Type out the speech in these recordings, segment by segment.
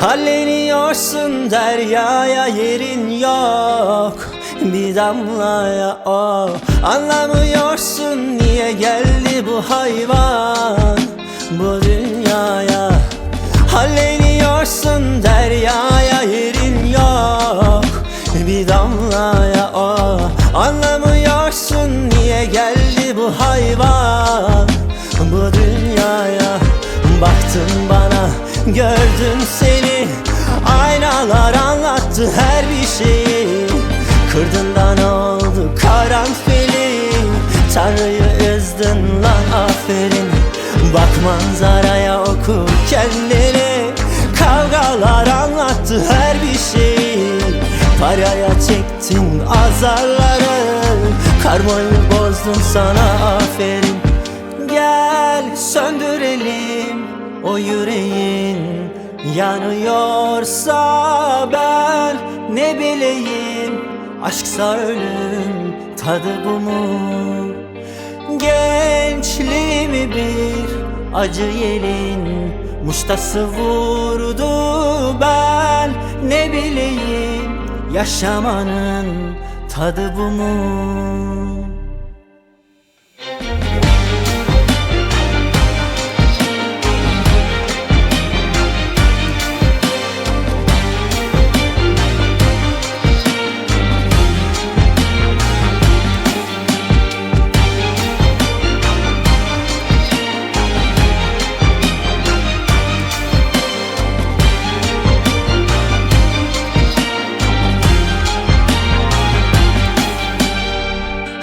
Halleniyorsun deryaya yerin yok Bir damlaya o Anlamıyorsun niye geldi bu hayvan Bu dünyaya. Halleniyorsun deryaya yerin yok Bir damlaya o Anlamıyorsun niye geldi bu hayvan bana gördün seni. Aynalar anlattı her bir şeyi. Kırdın da ne oldu karanfili. Tanrı'yı üzdün lan aferin. Bak manzaraya oku kendini. Kavgalar anlattı her bir şeyi. Paraya çektin azarları. Karmayı bozdun sana aferin. Gel söndürelim o yüreğin Yanıyorsa ben ne bileyim Aşksa ölüm tadı bu mu? Gençliğimi bir acı yelin Muştası vurdu ben ne bileyim Yaşamanın tadı bu mu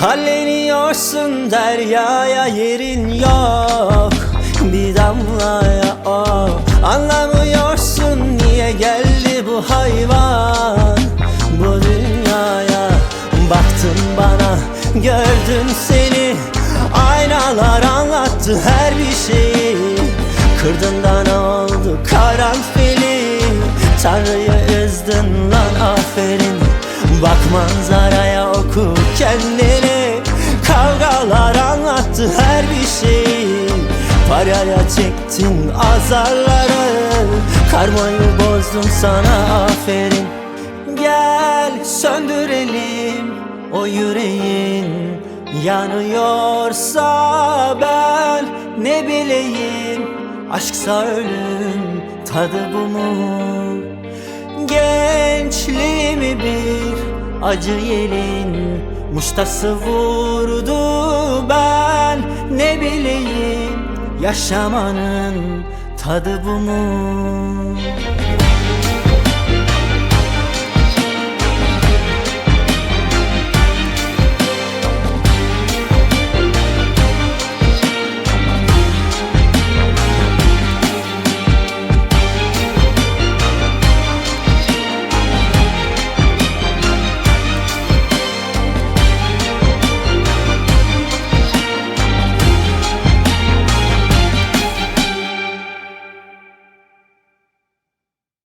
Halleniyorsun deryaya yerin yok. Bir damlaya o Anlamıyorsun niye geldi bu hayvan? Bu dünyaya Baktın bana gördün seni. Aynalar anlattı her bir şeyi. Kırdın da ne oldu karanfili? Tanrı'yı üzdün lan aferin. Bak manzaraya oku kendini her bir şeyi. Paraya çektin azarları. Karmayı bozdum sana aferin. Gel söndürelim o yüreğin. Yanıyorsa ben ne bileyim. Aşksa ölüm tadı bu mu? Gençliğimi bir acı yelin Muştası vurdu ben ne bileyim Yaşamanın tadı bu mu